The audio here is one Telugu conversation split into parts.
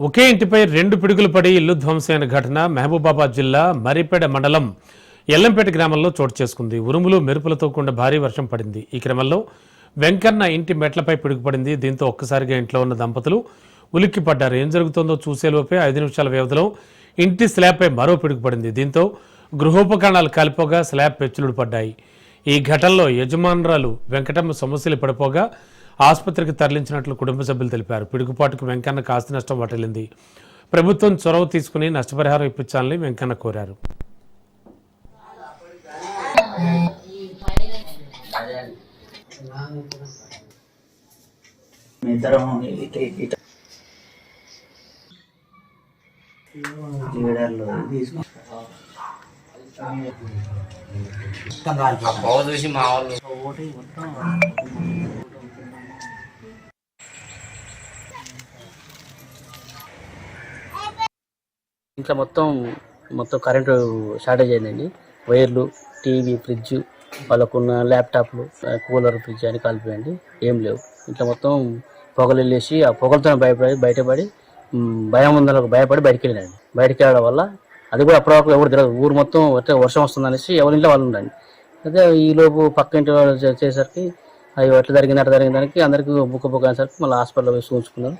ఒకే ఇంటిపై రెండు పిడుగులు పడి ఇల్లు ధ్వంసమైన ఘటన మహబూబాబాద్ జిల్లా మరిపేడ మండలం ఎల్లంపేట గ్రామంలో చోటు చేసుకుంది. ఉరుములు మెరుపులతో కూడిన భారీ వర్షం పడింది. ఈ క్రమంలో వెంకన్న ఇంటి మెట్లపై పిడుగుపడింది దీంతో ఒక్కసారిగా ఇంట్లో ఉన్న దంపతులు ఉలిక్కి పడ్డారు ఏం జరుగుతుందో చూసేలోపే ఐదు నిమిషాల వ్యవధిలో ఇంటి స్లాబ్పై మరో పిడుగుపడింది దీంతో గృహోపకరణాలు కాలిపోగా స్లాబ్ పెచ్చులుడు పడ్డాయి ఈ ఘటనలో యజమానురాలు వెంకటమ్మ సమస్యలు పడిపోగా ఆసుపత్రికి తరలించినట్లు కుటుంబ సభ్యులు తెలిపారు. పిడుగుపాటుకు వెంకన్న ఆస్తి నష్టం వాటిల్లింది. ప్రభుత్వం చొరవ తీసుకుని నష్టపరిహారం ఇప్పించాలని వెంకన్న కోరారు. చూసి మా వాళ్ళు ఇంట్లో మొత్తం మొత్తం కరెంటు షార్టేజ్ అయిందండి. వైర్లు టీవీ ఫ్రిడ్జ్ వాళ్ళకున్న ల్యాప్టాప్లు కూలర్ ఫ్రిడ్జ్ అని కాలిపోయండి ఏం లేవు. ఇంట్లో మొత్తం పొగలు వెళ్ళేసి ఆ పొగలతో భయపడి బయటపడి భయం ఉందని భయపడి బయటికి వెళ్ళినండి. బయటికి వెళ్ళడం వల్ల అది కూడా అప్పటివరకు ఎవరు తెలియదు ఊరు మొత్తం వర్షం వస్తుందనేసి ఎవరి ఇంట్లో వాళ్ళు ఉండండి. అయితే ఈ లోపు పక్క ఇంటి వాళ్ళు చేసేసరికి అవి ఎట్లా జరిగింది అట్లా జరిగిన దానికి అందరికీ బుక్క బుక్ అనేసరికి మళ్ళీ హాస్పిటల్లో పోయి చూసుకున్నారు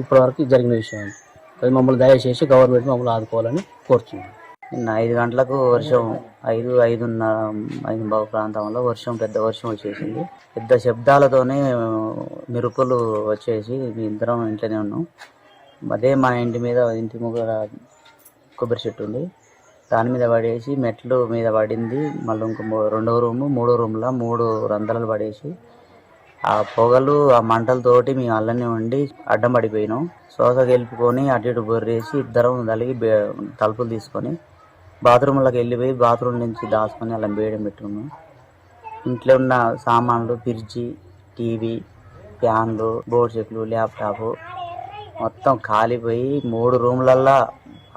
ఇప్పటివరకు జరిగిన విషయం అండి. అది మమ్మల్ని దయచేసి గవర్నమెంట్ మమ్మల్ని ఆదుకోవాలని కోరుతున్నాను నిన్న ఐదు గంటలకు వర్షం ఐదు ఐదున్నర ఐదు బావు ప్రాంతంలో వర్షం పెద్ద వర్షం వచ్చేసింది. పెద్ద శబ్దాలతోనే మెరుపులు వచ్చేసి మీ ఇద్దరం ఇంట్లోనే ఉన్నాం. అదే మా ఇంటి మీద ఇంటి ముగ్గుర కొబ్బరి చెట్టు ఉంది. దాని మీద పడేసి మెట్లు మీద పడింది. మళ్ళీ ఇంకో రెండో రూము మూడో రూమ్లో మూడు రంధ్రాలు పడేసి ఆ పొగలు ఆ మంటలతోటి మేము అల్లనే ఉండి అడ్డం పడిపోయినాం. శ్వాస గెలుపుకొని అటు ఇటు బొర్రేసి ఇద్దరం తలిగి బే- తలుపులు తీసుకొని బాత్రూంలోకి వెళ్ళిపోయి బాత్రూమ్ నుంచి దాచుకొని అలా బేడం పెట్టుకున్నాం. ఇంట్లో ఉన్న సామాన్లు ఫ్రిడ్జి టీవీ ఫ్యాన్లు బోర్డు చెట్లు ల్యాప్టాప్ మొత్తం కాలిపోయి మూడు రూమ్లల్లా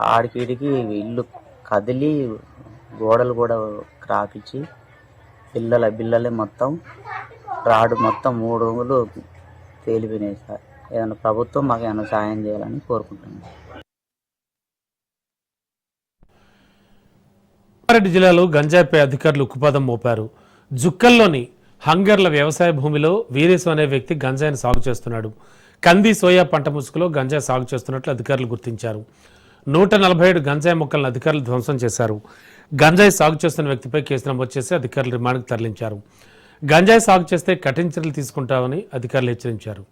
ఆడికిడికి ఇల్లు కదిలి గోడలు కూడా క్రాకిచ్చి పిల్లల బిల్లలే మొత్తం రాడు మొత్తం మూడు రంగులు తేలిపోయినాయి సార్. ఏదైనా ప్రభుత్వం మాకు ఏమైనా సాయం చేయాలని కోరుకుంటున్నాను రంగారెడ్డి జిల్లాలో గంజాయిపై అధికారులు ఉక్కుపాదం మోపారు. జుక్కల్లోని హంగర్ల వ్యవసాయ భూమిలో వీరేశు అనే వ్యక్తి గంజాయిని సాగు చేస్తున్నాడు. కంది సోయా పంట ముసుగులో గంజాయి సాగు చేస్తున్నట్లు అధికారులు గుర్తించారు. నూట నలభై ఏడు గంజాయి మొక్కలను అధికారులు ధ్వంసం చేశారు. గంజాయి సాగు చేస్తున్న వ్యక్తిపై కేసు నమోదు చేసి అధికారులు రిమాండ్కు తరలించారు. గంజాయి సాగు చేస్తే కఠిన చర్యలు తీసుకుంటామని అధికారులు హెచ్చరించారు.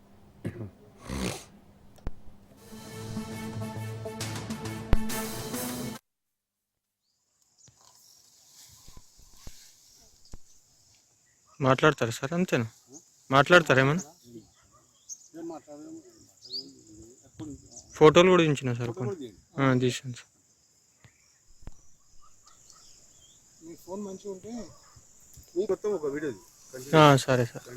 మాట్లాడతారా సార్? అంతేనా? మాట్లాడతారా ఏమన్నా? ఫోటోలు కూడా దించిన సార్ కొన్ని ఆ, తీసాను సార్ ఆ, సరే సార్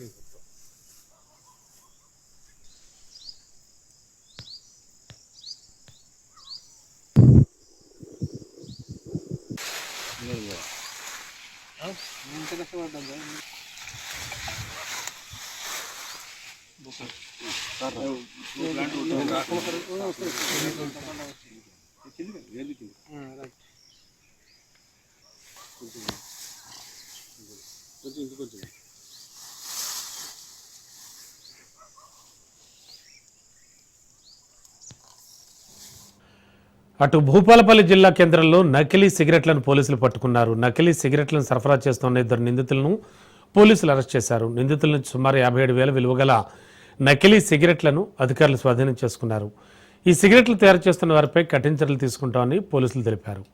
అటు భూపాలపల్లి జిల్లా కేంద్రంలో నకిలీ సిగరెట్లను పోలీసులు పట్టుకున్నారు. నకిలీ సిగరెట్లను సరఫరా చేస్తున్న ఇద్దరు నిందితులను పోలీసులు అరెస్ట్ చేశారు. నిందితుల నుంచి సుమారు యాభై ఏడు వేల విలువగల నకిలీ సిగరెట్లను అధికారులు స్వాధీనం చేసుకున్నారు. ఈ సిగరెట్లు తయారు చేస్తున్న వారిపై కఠిన చర్యలు తీసుకుంటామని పోలీసులు తెలిపారు.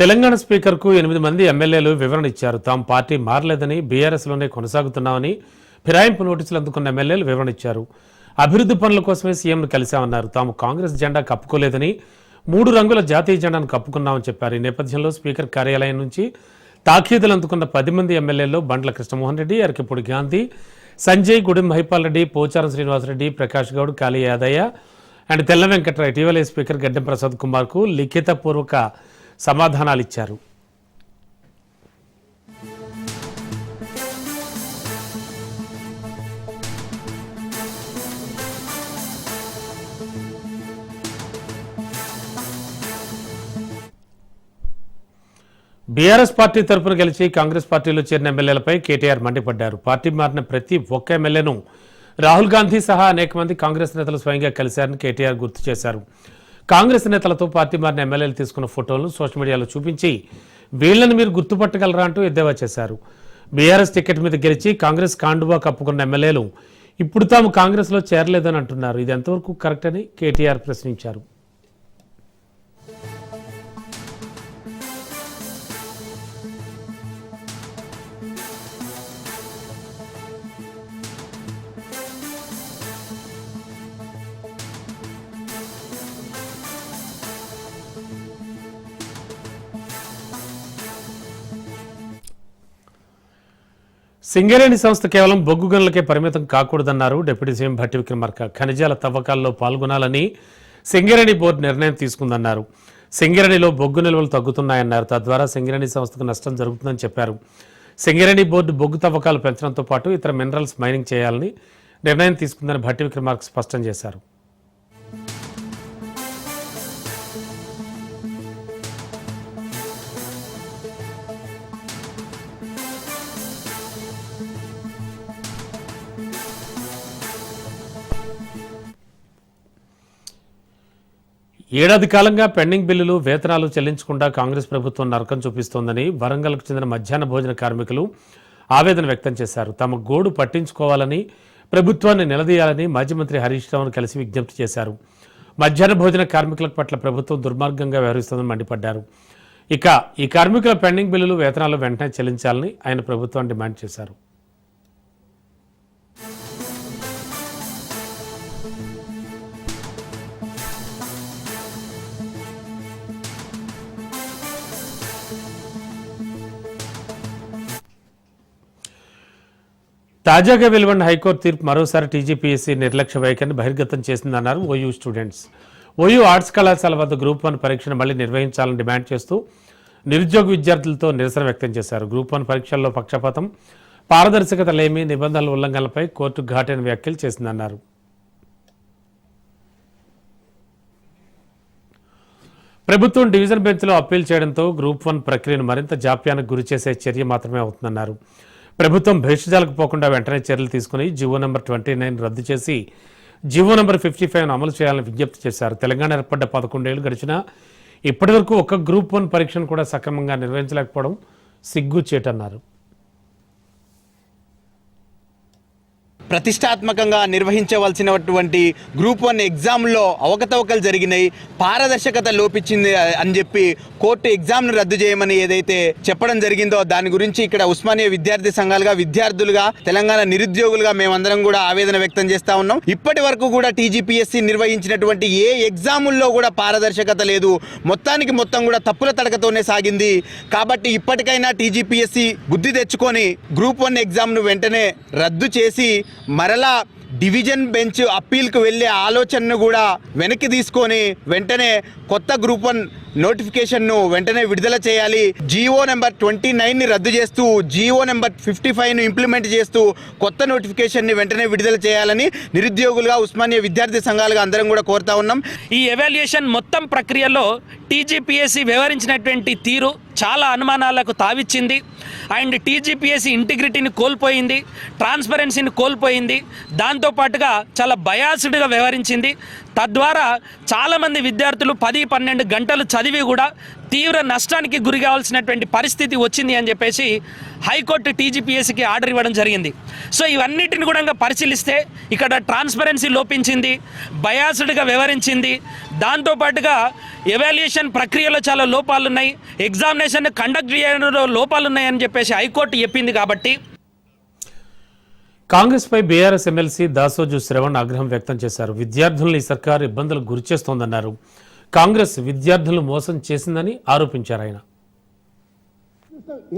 తెలంగాణ స్పీకర్కు ఎనిమిది మంది ఎమ్మెల్యేలు వివరణ ఇచ్చారు. తాము పార్టీ మారలేదని బీఆర్ఎస్లోనే కొనసాగుతున్నామని ఫిరాయింపు నోటీసులు అందుకున్న ఎమ్మెల్యేలు వివరణ ఇచ్చారు. అభివృద్ధి పనుల కోసమే సీఎంను కలిశామన్నారు. తాము కాంగ్రెస్ జెండా కప్పుకోలేదని మూడు రంగుల జాతీయ జెండాను కప్పుకున్నామని చెప్పారు. ఈ నేపథ్యంలో స్పీకర్ కార్యాలయం నుంచి తాఖీదులు అందుకున్న పది మంది ఎమ్మెల్యేల్లో బండ్ల కృష్ణమోహన్ రెడ్డి అరకిపూడి గాంధీ సంజయ్ గుడి మహిపాల్ రెడ్డి పోచారం శ్రీనివాసరెడ్డి ప్రకాష్ గౌడ్ కాళీ యాదయ్య అండ్ తెల్ల వెంకట్రావు. ఇటీవలే స్పీకర్ గడ్డం ప్రసాద్ కుమార్కు లిఖితపూర్వక సమాధానాలు ఇచ్చారు. బీఆర్ఎస్ పార్టీ తరఫున గెలిచి కాంగ్రెస్ పార్టీలో చేరిన ఎమ్మెల్యేలపై కేటీఆర్ మండిపడ్డారు. పార్టీ మారిన ప్రతి ఒక్క ఎమ్మెల్యేను రాహుల్ గాంధీ సహా అనేక మంది కాంగ్రెస్ నేతలు స్వయంగా కలిశారని కేటీఆర్ గుర్తు చేశారు. కాంగ్రెస్ నేతలతో పార్టీ మారిన ఎమ్మెల్యేలు తీసుకున్న ఫోటోలను సోషల్ మీడియాలో చూపించి వీళ్ళను మీరు గుర్తుపట్టగలరా అంటూ ఎద్దేవా చేశారు. బీఆర్ఎస్ టికెట్ మీద గెలిచి కాంగ్రెస్ కాండువా కప్పుకున్న ఎమ్మెల్యేలు ఇప్పుడు తాము కాంగ్రెస్లో చేరలేదని అంటున్నారు. ఇది ఎంతవరకు కరెక్ట్ అని కేటీఆర్ ప్రశ్నించారు. సింగరేణి సంస్థ కేవలం బొగ్గు గనులకే పరిమితం కాకూడదన్నారు డిప్యూటీ సీఎం భట్టి విక్రమార్క. ఖనిజాల తవ్వకాల్లో పాల్గొనాలని సింగరేణి బోర్డు నిర్ణయం తీసుకుందన్నారు. సింగరేణిలో బొగ్గు నిల్వలు తగ్గుతున్నాయన్నారు. తద్వారా సింగరేణి సంస్థకు నష్టం జరుగుతుందని చెప్పారు. సింగరేణి బోర్డు బొగ్గు తవ్వకాలు పెంచడంతో పాటు ఇతర మినరల్స్ మైనింగ్ చేయాలని నిర్ణయం తీసుకుందని భట్టి విక్రమార్క స్పష్టం చేశారు. ఏడాది కాలంగా పెండింగ్ బిల్లులు వేతనాలు చెల్లించకుండా కాంగ్రెస్ ప్రభుత్వం నరకం చూపిస్తోందని వరంగల్కు చెందిన మధ్యాహ్న భోజన కార్మికులు ఆవేదన వ్యక్తం చేశారు. తమ గోడు పట్టించుకోవాలని ప్రభుత్వాన్ని నిలదీయాలని మాజీ మంత్రి హరీష్ రావును కలిసి విజ్ఞప్తి చేశారు. మధ్యాహ్న భోజన కార్మికుల పట్ల ప్రభుత్వం దుర్మార్గంగా వ్యవహరిస్తోందని మండిపడ్డారు. ఇక ఈ కార్మికుల పెండింగ్ బిల్లులు వేతనాలు వెంటనే చెల్లించాలని ఆయన ప్రభుత్వాన్ని డిమాండ్ చేశారు. తాజాగా వెలువడిన హైకోర్టు తీర్పు మరోసారి టీజీపీఎస్సీ నిర్లక్ష్య వైఖరిని బహిర్గతం చేసిందన్నారు ఓయూ స్టూడెంట్స్. ఓయూ ఆర్ట్స్ కళాశాల వద్ద గ్రూప్ వన్ పరీక్షను మళ్ళీ నిర్వహించాలని డిమాండ్ చేస్తూ నిరుద్యోగ విద్యార్థులతో నిరసన వ్యక్తం చేశారు. గ్రూప్ వన్ పరీక్షల్లో పక్షపాతం పారదర్శకత లేమి నిబంధనల ఉల్లంఘనలపై కోర్టు ఘాటైన వ్యాఖ్యలు చేసిందన్నారు. ప్రభుత్వం డివిజన్ బెంచ్లో అప్పీల్ చేయడంతో గ్రూప్ వన్ ప్రక్రియను మరింత జాప్యానికి గురిచేసే చర్య మాత్రమే అవుతుందన్నారు. ప్రభుత్వం భేషజాలకు పోకుండా వెంటనే చర్యలు తీసుకుని జీవో నెంబర్ ట్వంటీ నైన్ రద్దు చేసి జీవో నెంబర్ ఫిఫ్టీ ఫైవ్ను అమలు చేయాలని విజ్ఞప్తి చేశారు. తెలంగాణ ఏర్పడ్డ పదకొండేళ్ళు గడిచినా ఇప్పటివరకు ఒక్క గ్రూప్ వన్ పరీక్షను కూడా సక్రమంగా నిర్వహించలేకపోవడం సిగ్గుచేటన్నారు ప్రతిష్టాత్మకంగా నిర్వహించవలసినటువంటి గ్రూప్ వన్ ఎగ్జామ్లో అవకతవకలు జరిగినాయి. పారదర్శకత లోపించింది అని చెప్పి కోర్టు ఎగ్జామ్ను రద్దు చేయమని ఏదైతే చెప్పడం జరిగిందో దాని గురించి ఇక్కడ ఉస్మానియా విద్యార్థి సంఘాలుగా విద్యార్థులుగా తెలంగాణ నిరుద్యోగులుగా మేమందరం కూడా ఆవేదన వ్యక్తం చేస్తా ఉన్నాం. ఇప్పటి వరకు కూడా టీజీపీఎస్సీ నిర్వహించినటువంటి ఏ ఎగ్జాముల్లో కూడా పారదర్శకత లేదు. మొత్తానికి మొత్తం కూడా తప్పుల తడకతోనే సాగింది. కాబట్టి ఇప్పటికైనా టీజీపీఎస్సీ బుద్ధి తెచ్చుకొని గ్రూప్ వన్ ఎగ్జామ్ను వెంటనే రద్దు చేసి మరలా డివిజన్ బెంచ్ అప్పీల్కు వెళ్ళే ఆలోచనను కూడా వెనక్కి తీసుకొని వెంటనే కొత్త గ్రూప్ వన్ నోటిఫికేషన్ను వెంటనే విడుదల చేయాలి. జియో నెంబర్ ట్వంటీ నైన్ని రద్దు చేస్తూ జియో నెంబర్ ఫిఫ్టీ ఫైవ్ను ఇంప్లిమెంట్ చేస్తూ కొత్త నోటిఫికేషన్ని వెంటనే విడుదల చేయాలని నిరుద్యోగులుగా ఉస్మానియా విద్యార్థి సంఘాలుగా అందరం కూడా కోరుతా ఉన్నాం. ఈ ఎవాల్యుయేషన్ మొత్తం ప్రక్రియలో టీజీపీఎస్సీ వ్యవహరించినటువంటి తీరు చాలా అనుమానాలకు తావిచ్చింది. అండ్ టీజీపీఎస్సీ ఇంటిగ్రిటీని కోల్పోయింది. ట్రాన్స్పరెన్సీని కోల్పోయింది. దాంతోపాటుగా చాలా బయాస్డ్గా వ్యవహరించింది. తద్వారా చాలామంది విద్యార్థులు పది పన్నెండు గంటలు చదివి కూడా తీవ్ర నష్టానికి గురి కావాల్సినటువంటి పరిస్థితి వచ్చింది అని చెప్పేసి హైకోర్టు టీజీపీఎస్సీకి ఆర్డర్ ఇవ్వడం జరిగింది. సో ఇవన్నిటిని కూడా పరిశీలిస్తే ఇక్కడ ట్రాన్స్పరెన్సీ లోపించింది బయాస్డ్గా వివరించింది దాంతోపాటుగా ఎవాల్యుయేషన్ ప్రక్రియలో చాలా లోపాలు ఉన్నాయి ఎగ్జామినేషన్ కండక్ట్ చేయడంలో లోపాలున్నాయని చెప్పేసి హైకోర్టు చెప్పింది కాబట్టి కాంగ్రెస్పై బీఆర్ఎస్ ఎమ్మెల్సీ దాసోజు శ్రవణ్ ఆగ్రహం వ్యక్తం చేశారు. విద్యార్థులను ఈ సర్కారు ఇబ్బందులకు గురిచేస్తోందన్నారు కాంగ్రెస్ విద్యార్థులను మోసం చేసిందని ఆరోపించారు ఆయన.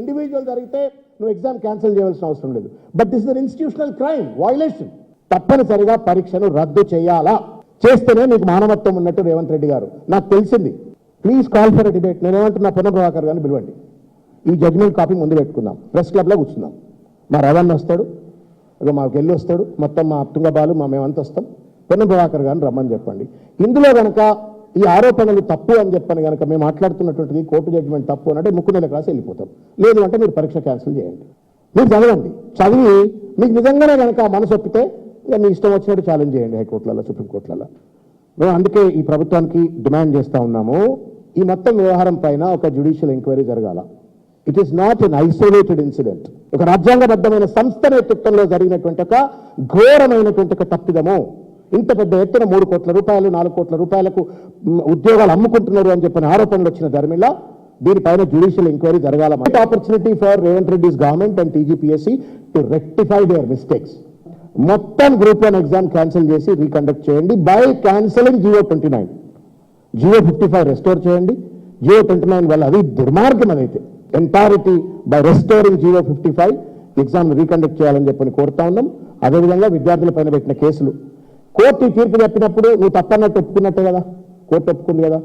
ఇండివిజువల్ జరిగితే నువ్వు ఎగ్జామ్ క్యాన్సిల్ చేయవలసిన అవసరం లేదు. But this institutional crime violation తప్పనిసరిగా పరీక్షను రద్దు చేయాలా? చేస్తేనే నీకు మానవత్వం ఉన్నట్టు రేవంత్ రెడ్డి గారు. నాకు తెలిసింది. ప్లీజ్ కాల్ ఫర్ డిబేట్ నేనేమంటున్నా పొన్న ప్రభాకర్ గారిని పిలవండి. ఈ జడ్జిమెంట్ కాపీ ముందు పెట్టుకుందాం. ప్రెస్ క్లబ్లో కూర్చుందాం. మా రవణ్ వస్తాడు. ఇక మాకు వెళ్ళి వస్తాడు. మొత్తం మా తుంగబాలు మా మేమంతా వస్తాం. పొన్న ప్రభాకర్ గారిని రమ్మని చెప్పండి. ఇందులో కనుక ఈ ఆరోపణలు తప్పు అని చెప్పని కనుక మేము మాట్లాడుతున్నటువంటిది కోర్టు జడ్జిమెంట్ తప్పు అని అంటే ముక్కు నెలకు రాసి వెళ్ళిపోతాం. లేదు అంటే మీరు పరీక్ష క్యాన్సిల్ చేయండి. మీరు చదవండి. చదివి మీకు నిజంగానే కనుక మనసు ఒప్పితే ఇక మీ ఇష్టం వచ్చినట్టు ఛాలెంజ్ చేయండి హైకోర్టులలో సుప్రీంకోర్టులలో. మేము అందుకే ఈ ప్రభుత్వానికి డిమాండ్ చేస్తూ ఉన్నాము. ఈ మొత్తం వ్యవహారం పైన ఒక జ్యుడిషియల్ ఎంక్వైరీ జరగాల. It is not an isolated incident ఒక రాజ్యాంగబద్ధమైన సంస్థ నేతృత్వంలో జరిగినటువంటి ఒక ఘోరమైనటువంటి ఒక తప్పిదము. ఇంత పెద్ద ఎత్తున మూడు కోట్ల రూపాయలు నాలుగు కోట్ల రూపాయలకు ఉద్యోగాలు అమ్ముకుంటున్నారు అని చెప్పిన ఆరోపణలు వచ్చిన ధర్మిళ దీనిపైన జ్యుడిషియల్ ఎంక్వైరీ జరగాల opportunity for Revanth Reddy's government and TGPSC to rectify their mistakes మొత్తం గ్రూప్ వన్ ఎగ్జామ్ క్యాన్సిల్ చేసి రీకండక్ట్ చేయండి. By cancelling GO twenty nine GO fifty five restore చేయండి. జియో ట్వంటీ నైన్ వల్ల అది దుర్మార్గం అదైతే. Entirety by restoring zero fifty five exam reconduct చేయాలని చెప్పని కోరుతా ఉన్నాం. అదేవిధంగా విద్యార్థుల పైన పెట్టిన కేసులు. కోర్టు ఈ తీర్పు చెప్పినప్పుడు నువ్వు తప్పన్నట్టు ఒప్పుకున్నట్టే కదా? కోర్టు ఒప్పుకుంది కదా?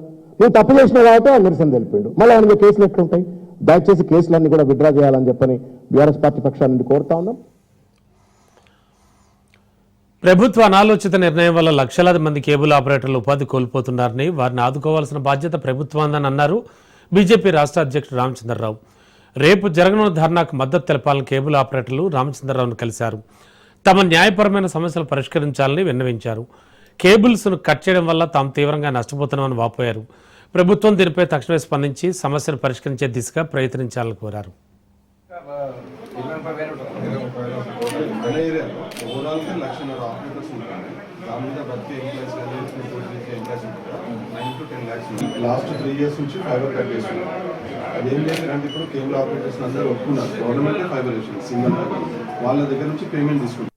నువ్వు తప్పు చేసిన కాబట్టి ఆ నిరసన తెలిపిండు. మళ్ళీ ఆయన కేసులు ఎట్లుంటాయి? దయచేసి కేసులన్నీ కూడా విత్డ్రా చేయాలని చెప్పని బీఆర్ఎస్ పార్టీ పక్షాల నుండి కోరుతా ఉన్నాం. ప్రభుత్వ అనాలోచిత నిర్ణయం వల్ల లక్షలాది మంది కేబుల్ ఆపరేటర్లు ఉపాధి కోల్పోతున్నారని వారిని ఆదుకోవాల్సిన బాధ్యత ప్రభుత్వాందని అన్నారు. బీజేపీ రాష్ట్ర అధ్యక్షుడు రామచంద్రరావు. రేపు జరగనున్న ధర్నాకు మద్దతు తెలపాలని కేబుల్ ఆపరేటర్లు రామచంద్రరావును కలిశారు. తమ న్యాయపరమైన సమస్యలు పరిష్కరించాలని విన్నవించారు. కేబుల్స్ను కట్ చేయడం వల్ల తాము తీవ్రంగా నష్టపోతున్నామని వాపోయారు. ప్రభుత్వం దీనిపై తక్షణమే స్పందించి సమస్యను పరిష్కరించే దిశగా ప్రయత్నించాలని కోరారు. లక్షన్నర ఆపరేటర్స్ దాని మీద ప్రతి ఎంప్లాయీస్ కానీ రిపోర్ట్ చేసే ఎంప్లాయీస్ ఉంటారు nine to ten lakhs last three years నుంచి ఫైబర్ కట్ చేస్తున్నాం అదేం లేదంటే ఇప్పుడు కేబుల్ ఆపరేటర్స్ అందరూ ఒప్పుకున్నారు. గవర్నమెంట్ ఫైబర్ వేసింది సింగల్ వాళ్ళ దగ్గర నుంచి పేమెంట్ తీసుకుంటాం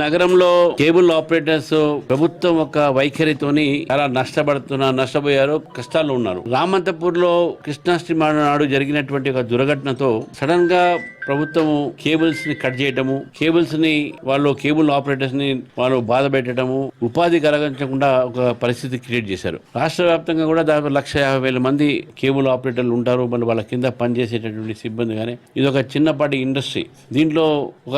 నగరంలో కేబుల్ ఆపరేటర్స్ ప్రభుత్వం ఒక వైఖరితోని చాలా నష్టపడుతున్నారు నష్టపోయారు కష్టాల్లో ఉన్నారు. రామంతపూర్లో కృష్ణాష్టమి నాడు జరిగినటువంటి ఒక దుర్ఘటనతో సడన్గా ప్రభుత్వము కేబుల్స్ని కట్ చేయటము కేబుల్స్ని వాళ్ళు కేబుల్ ఆపరేటర్స్ని వాళ్ళు బాధ పెట్టడము ఉపాధి కలగించకుండా ఒక పరిస్థితి క్రియేట్ చేశారు. రాష్ట్ర వ్యాప్తంగా కూడా దాదాపు లక్ష యాభై వేల మంది కేబుల్ ఆపరేటర్లు ఉంటారు. మళ్ళీ వాళ్ళ కింద పనిచేసేటటువంటి సిబ్బంది కానీ ఇది ఒక చిన్నపాటి ఇండస్ట్రీ. దీంట్లో ఒక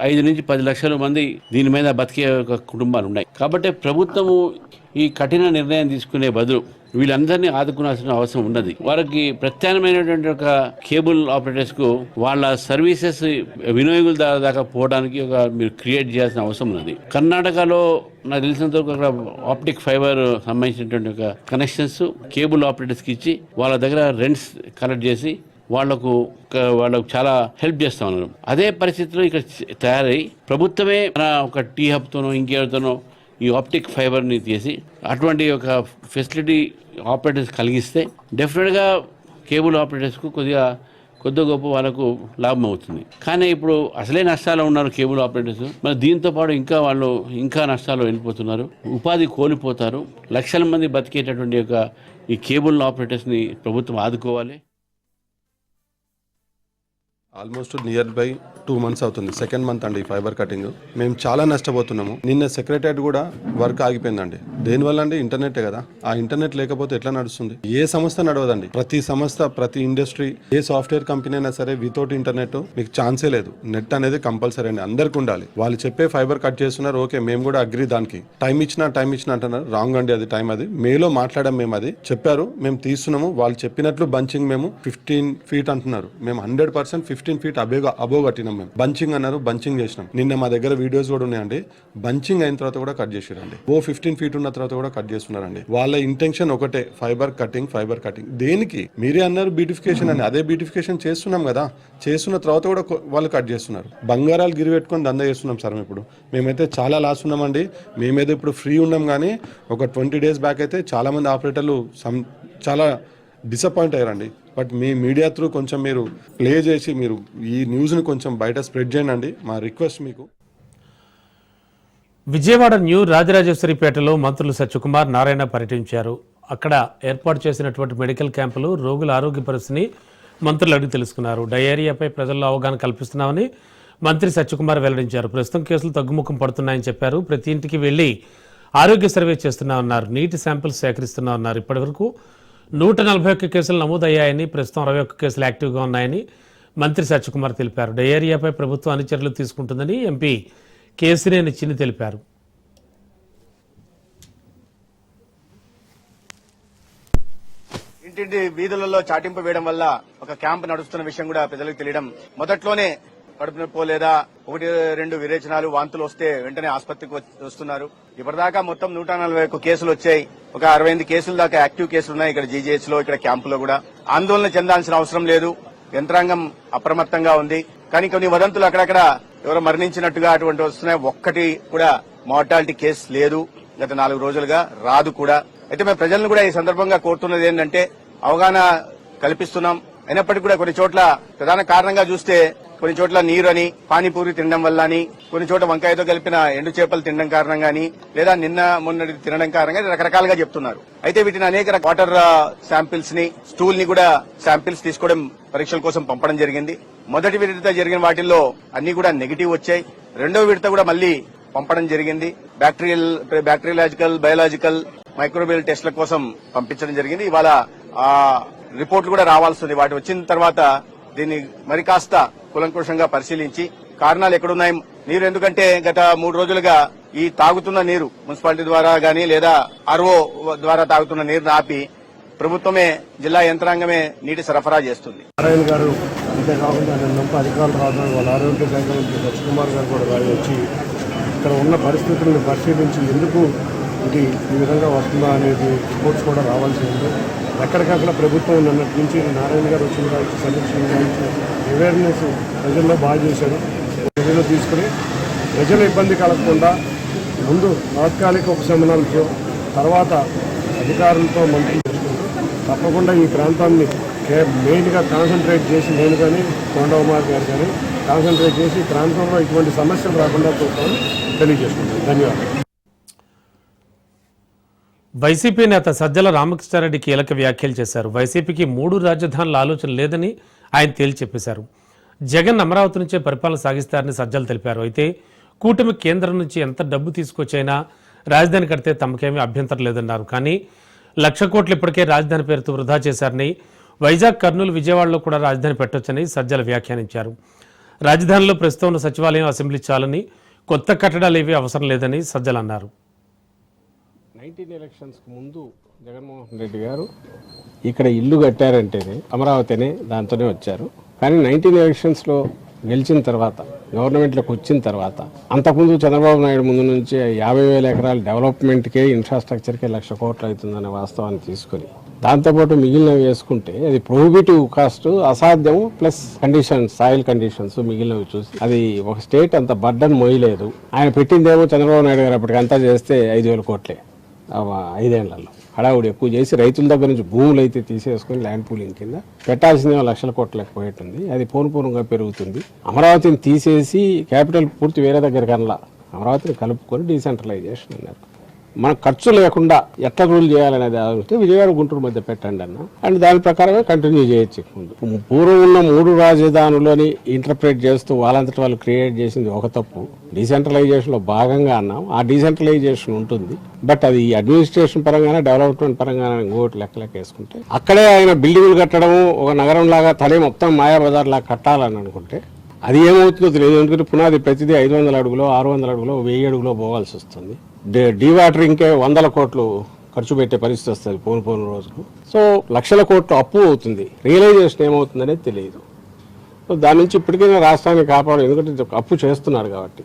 ఐదు నుంచి పది లక్షల మంది దీని మీద బతికే ఒక కుటుంబాలు ఉన్నాయి. కాబట్టి ప్రభుత్వము ఈ కఠిన నిర్ణయం తీసుకునే బదులు వీళ్ళందరినీ ఆదుకునాల్సిన అవసరం ఉన్నది. వారికి ప్రత్యామ్నాయమైనటువంటి ఒక కేబుల్ ఆపరేటర్స్కు వాళ్ళ సర్వీసెస్ వినియోగుల దాకా పోవడానికి ఒక మీరు క్రియేట్ చేయాల్సిన అవసరం ఉన్నది. కర్ణాటకలో నాకు తెలిసినంత వరకు అక్కడ ఆప్టిక్ ఫైబర్ సంబంధించినటువంటి ఒక కనెక్షన్స్ కేబుల్ ఆపరేటర్స్కి ఇచ్చి వాళ్ళ దగ్గర రెంట్స్ కలెక్ట్ చేసి వాళ్ళకు వాళ్ళకు చాలా హెల్ప్ చేస్తా ఉన్నారు. అదే పరిస్థితిలో ఇక్కడ తయారై ప్రభుత్వమే మన ఒక టీ హబ్తోనో ఇంకేతోనో ఈ ఆప్టిక్ ఫైబర్ని తీసి అటువంటి ఒక ఫెసిలిటీ ఆపరేటర్స్ కలిగిస్తే డెఫినెట్గా కేబుల్ ఆపరేటర్స్కు కొద్దిగా కొద్ది గొప్ప వాళ్ళకు లాభం అవుతుంది. కానీ ఇప్పుడు అసలే నష్టాలు ఉన్నారు కేబుల్ ఆపరేటర్స్. మరి దీంతో పాటు ఇంకా వాళ్ళు ఇంకా నష్టాలు వెళ్ళిపోతున్నారు. ఉపాధి కోల్పోతారు. లక్షల మంది బతికేటటువంటి యొక్క ఈ కేబుల్ ఆపరేటర్స్ని ప్రభుత్వం ఆదుకోవాలి. Almost near by two months అవుతుంది. సెకండ్ మంత్ అండి ఫైబర్ కటింగ్. మేము చాలా నష్టపోతున్నాము. నిన్న సెక్రటరియట్ కూడా వర్క్ ఆగిపోయిందండి. దేనివల్ల అండి ఇంటర్నెటే కదా. ఆ ఇంటర్నెట్ లేకపోతే ఎట్లా నడుస్తుంది? ఏ సంస్థ నడవదండి. ప్రతి సంస్థ ప్రతి ఇండస్ట్రీ ఏ సాఫ్ట్వేర్ కంపెనీ అయినా సరే వితౌట్ ఇంటర్నెట్ మీకు ఛాన్సే లేదు. నెట్ అనేది కంపల్సరీ అండి. అందరికి ఉండాలి. వాళ్ళు చెప్పే ఫైబర్ కట్ చేస్తున్నారు. ఓకే మేము కూడా అగ్రి దానికి. టైం ఇచ్చినా టైం ఇచ్చినా అంటున్నారు. రాంగ్ అండి అది టైం అది. మేలో మాట్లాడాం మేము అది. చెప్పారు. మేము తీస్తున్నాము. వాళ్ళు చెప్పినట్లు బంచింగ్ మేము ఫిఫ్టీన్ ఫీట్ అంటున్నారు. మేము హండ్రెడ్ పర్సెంట్ ఫిఫ్టీన్ ఫీట్ అబే అబో కట్టినాం మేము. బంచింగ్ అన్నారు బంచింగ్ చేసినాం. నిన్న మా దగ్గర వీడియోస్ కూడా ఉన్నాయండి. బంచింగ్ అయిన తర్వాత కూడా కట్ చేసిరండి ఓ ఫిఫ్టీన్ ఫీట్ ఉన్న తర్వాత కూడా కట్ చేస్తున్నారండి. వాళ్ళ ఇంటెన్షన్ ఒకటే ఫైబర్ కటింగ్ ఫైబర్ కటింగ్ దేనికి? మీరే అన్నారు బ్యూటిఫికేషన్ అని. అదే బ్యూటిఫికేషన్ చేస్తున్నాం కదా. చేస్తున్న తర్వాత కూడా వాళ్ళు కట్ చేస్తున్నారు. బంగారాలు గిరి పెట్టుకొని దందా చేస్తున్నాం సార్ ఇప్పుడు. మేమైతే చాలా లాస్ ఉన్నామండి. మేమైతే ఇప్పుడు ఫ్రీ ఉన్నాం కానీ ఒక ట్వంటీ డేస్ బ్యాక్ అయితే చాలా మంది ఆపరేటర్లు సమ్ చాలా డిసప్పాయింట్ అయ్యారండి. బట్ మీ మీడియా త్రూ కొంచెం మీరు ప్లే చేసి మీరు ఈ న్యూస్ని కొంచెం బయట స్ప్రెడ్ చేయండి. మా రిక్వెస్ట్ మీకు. విజయవాడ న్యూ రాజరాజేశ్వరిపేటలో మంత్రులు సత్యకుమార్ నారాయణ పర్యటించారు. అక్కడ ఏర్పాటు చేసినటువంటి మెడికల్ క్యాంపులు రోగుల ఆరోగ్య పరిస్థితిని మంత్రులు అడిగి తెలుసుకున్నారు. డయేరియాపై ప్రజల్లో అవగాహన కల్పిస్తున్నామని మంత్రి సత్యకుమార్ వెల్లడించారు. ప్రస్తుతం కేసులు తగ్గుముఖం పడుతున్నాయని చెప్పారు. ప్రతి ఇంటికి వెళ్ళి ఆరోగ్య సర్వే చేస్తున్నామన్నారు. నీటి శాంపిల్స్ సేకరిస్తున్నామన్నారు. ఇప్పటివరకు నూట నలభై ఒక్క కేసులు నమోదయ్యాయని ప్రస్తుతం అరవై ఒక్క కేసులు యాక్టివ్గా ఉన్నాయని మంత్రి సత్యకుమార్ తెలిపారు. డయేరియాపై ప్రభుత్వం అన్ని చర్యలు తీసుకుంటుందని ఎంపీ కేసినేని చిన్ని తెలిపారు. ఇంటింటి వీధులలో చాటింపు వేయడం వల్ల ఒక క్యాంప్ నడుస్తున్న విషయం కూడా ప్రజలకు తెలియడం మొదట్లోనే కడుపు నొప్పో లేదా ఒకటి రెండు విరేచనాలు వాంతులు వస్తే వెంటనే ఆసుపత్రికి వచ్చి- వస్తున్నారు. ఇప్పటిదాకా మొత్తం నూట నలభై ఒక్క కేసులు వచ్చాయి. ఒక అరవై ఎనిమిది కేసుల దాకా యాక్టివ్ కేసులు ఉన్నాయి ఇక్కడ జీజీహెచ్లో ఇక్కడ క్యాంపులో కూడా. ఆందోళన చెందాల్సిన అవసరం లేదు. యంత్రాంగం అప్రమత్తంగా ఉంది. కానీ కొన్ని వదంతులు అక్కడక్కడ ఎవరో మరణించినట్టుగా అటువంటి వస్తున్నాయి. ఒక్కటి కూడా మార్టాలిటీ కేసు లేదు. గత నాలుగు రోజులుగా రాదు కూడా. అయితే మేము ప్రజలను కూడా ఈ సందర్భంగా కోరుతున్నది ఏంటంటే అవగాహన కల్పిస్తున్నాం. అయినప్పటికీ కూడా కొన్ని చోట్ల ప్రధాన కారణంగా చూస్తే కొన్ని చోట్ల నీరు అని పానీపూరి తినడం వల్ల అని కొన్ని చోట్ల వంకాయతో కలిపిన ఎండు చేపలు తినడం కారణంగా అని లేదా నిన్న మొన్నటి తినడం కారణంగా రకరకాలుగా చెప్తున్నారు. అయితే వీటిని అనేక వాటర్ శాంపిల్స్ని స్టూల్ని కూడా శాంపిల్స్ తీసుకోవడం పరీక్షల కోసం పంపడం జరిగింది. మొదటి విడత జరిగిన వాటిల్లో అన్ని కూడా నెగిటివ్ వచ్చాయి. రెండో విడత కూడా మళ్ళీ పంపడం జరిగింది. బ్యాక్టీరియల్ బ్యాక్టీరియలాజికల్ బయోలాజికల్ మైక్రోబియల్ టెస్ట్ల కోసం పంపించడం జరిగింది. ఇవాళ ఆ రిపోర్ట్లు కూడా రావాల్సింది వాటి వచ్చిన తర్వాత దీన్ని మరి కాస్త కులంకుషంగా పరిశీలించి కారణాలు ఎక్కడున్నాయి? నీరు ఎందుకంటే గత మూడు రోజులుగా ఈ తాగుతున్న నీరు మున్సిపాలిటీ ద్వారా గాని లేదా ఆర్ఓ ద్వారా తాగుతున్న నీరుని ఆపి ప్రభుత్వమే జిల్లా యంత్రాంగమే నీటి సరఫరా చేస్తుంది. నారాయణ గారు అంతేకాకుండా నిన్నంత అధికారులు రావడం వాళ్ళ ఆరోగ్య శాఖ మంత్రి సత్యకుమార్ గారు కూడా వచ్చి ఇక్కడ ఉన్న పరిస్థితులను పరిశీలించి ఎందుకు ఇది ఈ విధంగా వస్తుందా అనేది రిపోర్ట్స్ కూడా రావాల్సి ఉంది. ఎక్కడికక్కడ ప్రభుత్వం నిన్నటి నుంచి నారాయణ గారు వచ్చిన కావచ్చు సమీక్ష గురించి అవేర్నెస్ ప్రజల్లో బాగా చేశారు. ప్రజలు తీసుకుని ప్రజల ఇబ్బంది కలగకుండా ముందు తాత్కాలిక ఉపశమనాలతో తర్వాత అధికారులతో మంత్రులు చేసుకుంటూ తప్పకుండా ఈ ప్రాంతాన్ని మెయిన్గా కాన్సన్ట్రేట్ చేసి నేను కానీ కొండవమార్ గారు కానీ కాన్సన్ట్రేట్ చేసి ప్రాంతంలో ఇటువంటి సమస్యలు రాకుండా చూస్తామని తెలియజేసుకుంటాను ధన్యవాదాలు. వైసీపీ నేత సజ్జల రామకృష్ణారెడ్డి కీలక వ్యాఖ్యలు చేశారు. వైసీపీకి మూడు రాజధానుల ఆలోచన లేదని ఆయన తేల్చి చెప్పేశారు. జగన్ అమరావతి నుంచే పరిపాలన సాగిస్తారని సజ్జలు తెలిపారు. అయితే కూటమి కేంద్రం నుంచి ఎంత డబ్బు తీసుకొచ్చైనా రాజధాని కడితే తమకేమీ అభ్యంతరం లేదన్నారు. కానీ లక్ష కోట్లు ఇప్పటికే రాజధాని పేరుతో వృధా చేశారని వైజాగ్ కర్నూలు విజయవాడలో కూడా రాజధాని పెట్టొచ్చని సజ్జలు వ్యాఖ్యానించారు. రాజధానిలో ప్రస్తుతం ఉన్న సచివాలయం అసెంబ్లీ చాలని కొత్త కట్టడాలు ఏవీ అవసరం లేదని సజ్జలు అన్నారు. నైన్టీన్ ఎలక్షన్స్కి ముందు జగన్మోహన్ రెడ్డి గారు ఇక్కడ ఇల్లు కట్టారంటేనే అమరావతి అనే దాంతోనే వచ్చారు. కానీ నైన్టీన్ ఎలక్షన్స్లో గెలిచిన తర్వాత గవర్నమెంట్లోకి వచ్చిన తర్వాత అంతకుముందు చంద్రబాబు నాయుడు ముందు నుంచి యాభై వేల ఎకరాల డెవలప్మెంట్కే ఇన్ఫ్రాస్ట్రక్చర్కే లక్ష కోట్లు అవుతుందనే వాస్తవాన్ని తీసుకొని దాంతోపాటు మిగిలినవి వేసుకుంటే అది ప్రొహిబిటివ్ కాస్ట్ అసాధ్యం ప్లస్ కండిషన్స్ సాయిల్ కండిషన్స్ మిగిలినవి చూసి అది ఒక స్టేట్ అంత బర్డన్ మోయలేదు. ఆయన పెట్టిందేమో చంద్రబాబు నాయుడు గారు అప్పటికంతా చేస్తే ఐదు వేల కోట్లే. ఐదేళ్ళలో. హడావుడు ఎక్కువ చేసి రైతుల దగ్గర నుంచి భూములు అయితే తీసేసుకొని ల్యాండ్ పూలింగ్ కింద పెట్టాల్సిందేమో లక్షల కోట్లకు పోయేటుంది అది పూర్ణ పెరుగుతుంది. అమరావతిని తీసేసి క్యాపిటల్ పూర్తి వేరే దగ్గర కనలా. అమరావతిని కలుపుకొని డీసెంట్రలైజేషన్ అన్నారు. మన ఖర్చు లేకుండా ఎట్లా రూల్ చేయాలనేది ఆలోచిస్తే విజయవాడ గుంటూరు మధ్య పెట్టండి అన్న. అండ్ దాని ప్రకారమే కంటిన్యూ చేయొచ్చు ముందు. పూర్వం ఉన్న మూడు రాజధానులని ఇంటర్ప్రిట్ చేస్తూ వాళ్ళంతటి వాళ్ళు క్రియేట్ చేసింది ఒక తప్పు. డీసెంట్రలైజేషన్లో భాగంగా అన్నాం. ఆ డీసెంట్రలైజేషన్ ఉంటుంది. బట్ అది అడ్మినిస్ట్రేషన్ పరంగానే డెవలప్మెంట్ పరంగానే ఇంకోటి లెక్క లెక్క వేసుకుంటే అక్కడే ఆయన బిల్డింగులు కట్టడం ఒక నగరం లాగా తలే మొత్తం మాయాబజార్ లాగా కట్టాలని అనుకుంటే అది ఏమవుతుందో తెలియదు. ఎందుకంటే పునాది ప్రతిదీ ఐదు వందల అడుగులో ఆరు వందల అడుగులో వెయ్యి అడుగులో పోవాల్సి వస్తుంది. డీవాటరింగ్కే వందల కోట్లు ఖర్చు పెట్టే పరిస్థితి వస్తుంది పోను పోను రోజుకు. సో లక్షల కోట్లు అప్పు అవుతుంది. రియలైజేషన్ ఏమవుతుందనేది తెలియదు. సో దాని నుంచి ఇప్పటికైనా రాష్ట్రాన్ని కాపాడు ఎందుకంటే అప్పు చేస్తున్నారు కాబట్టి.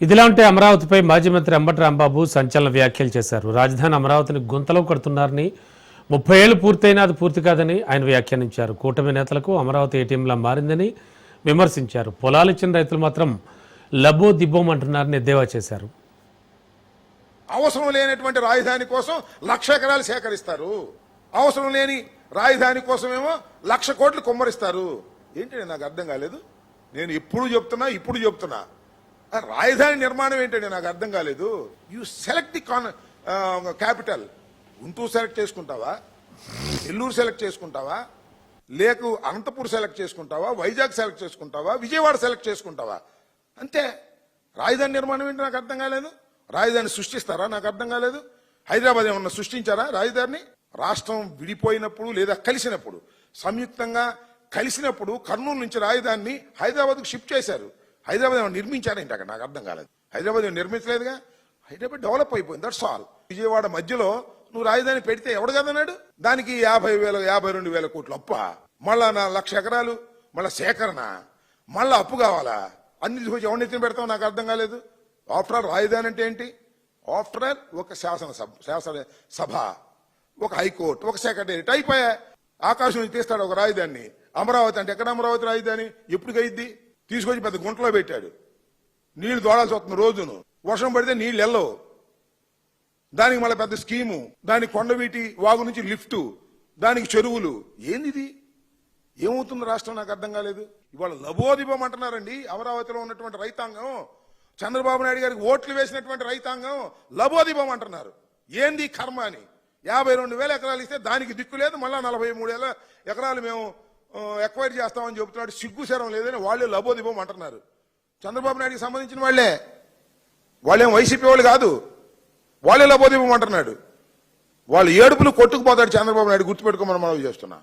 ఇదిలా ఉంటే అమరావతిపై మాజీ మంత్రి అంబటి రాంబాబు సంచలన వ్యాఖ్యలు చేశారు. రాజధాని అమరావతిని గుంతలో కడుతున్నారని ముప్పై ఏళ్ళు పూర్తయినా అది పూర్తి కాదని ఆయన వ్యాఖ్యానించారు. కూటమి నేతలకు అమరావతి ఏటీఎంలా మారిందని విమర్శించారు. పొలాలు ఇచ్చిన రైతులు మాత్రం లబో దిబ్బోమంటున్నారని ఎద్దేవా చేశారు. అవసరం లేనటువంటి రాజధాని కోసం లక్ష ఎకరాలు సేకరిస్తారు. అవసరం లేని రాజధాని కోసమేమో లక్ష కోట్లు కుమ్మరిస్తారు. ఏంటి నాకు అర్థం కాలేదు? నేను ఎప్పుడు చెప్తున్నా ఇప్పుడు చెప్తున్నా. రాజధాని నిర్మాణం ఏంటండి నాకు అర్థం కాలేదు? You select the con capital Guntur select చేసుకుంటావా? నెల్లూరు సెలెక్ట్ చేసుకుంటావా? లేకు అనంతపూర్ సెలెక్ట్ చేసుకుంటావా? వైజాగ్ సెలెక్ట్ చేసుకుంటావా? విజయవాడ సెలెక్ట్ చేసుకుంటావా? అంతే. రాజధాని నిర్మాణం ఏంటి నాకు అర్థం కాలేదు? రాజధాని సృష్టిస్తారా? నాకు అర్థం కాలేదు. హైదరాబాద్ ఏమన్నా సృష్టించారా రాజధానిని? రాష్ట్రం విడిపోయినప్పుడు లేదా కలిసినప్పుడు సంయుక్తంగా కలిసినప్పుడు కర్నూలు నుంచి రాజధానిని హైదరాబాద్కు షిఫ్ట్ చేశారు. హైదరాబాద్ ఏమైనా నిర్మించారేంటి అక్కడ? నాకు అర్థం కాలేదు. హైదరాబాద్ ఏమైనా నిర్మించలేదుగా? హైదరాబాద్ డెవలప్ అయిపోయింది దట్స్ ఆల్ విజయవాడ మధ్యలో నువ్వు రాజధాని పెడితే ఎవడు కదన్నాడు దానికి యాభై వేల యాభై రెండు వేల కోట్లు అప్ప. మళ్ళా నా లక్ష ఎకరాలు మళ్ళా సేకరణ మళ్ళా అప్పు కావాలా? అన్ని తీసుకొచ్చి ఎవరిని ఎత్తున పెడతావు? నాకు అర్థం కాలేదు. ఆఫ్టర్ ఆల్ రాజధాని అంటే ఏంటి? ఆఫ్టర్ ఆల్ ఒక శాసన సభ శాసన సభ ఒక హైకోర్టు ఒక సెక్రటరీ అయిపోయా ఆకాశం నుంచి తీస్తాడు ఒక రాజధానిని. అమరావతి అంటే ఎక్కడ అమరావతి రాజధాని? ఎప్పుడు తీసుకొచ్చి పెద్ద గుంటలో పెట్టాడు. నీళ్ళు దోడాల్సి వస్తుంది రోజును. వర్షం పడితే నీళ్ళు వెళ్ళవు. దానికి మళ్ళీ పెద్ద స్కీము. దానికి కొండవీటి వాగు నుంచి లిఫ్ట్. దానికి చెరువులు. ఏంది ఏమవుతుంది రాష్ట్రం నాకు అర్థం కాలేదు. ఇవాళ లబోదిబం అంటున్నారండి. అమరావతిలో ఉన్నటువంటి రైతాంగం చంద్రబాబు నాయుడు గారికి ఓట్లు వేసినటువంటి రైతాంగం లబోదిబం అంటున్నారు. ఏంది కర్మ అని? యాభై రెండు వేల ఎకరాలు ఇస్తే దానికి దిక్కు లేదు. మళ్ళా నలభై మూడు వేల ఎకరాలు మేము ఎక్వైర్ చేస్తామని చెబుతున్నాడు. సిగ్గుశరం లేదని వాళ్ళే లబోదిబం అంటున్నారు. చంద్రబాబు నాయుడుకి సంబంధించిన వాళ్ళే. వాళ్ళేం వైసీపీ వాళ్ళు కాదు. వాళ్ళే లబోదిబం అంటున్నాడు. వాళ్ళు ఏడుపులు కొట్టుకుపోతాడు చంద్రబాబు నాయుడు గుర్తుపెట్టుకోమని మనం చేస్తున్నా.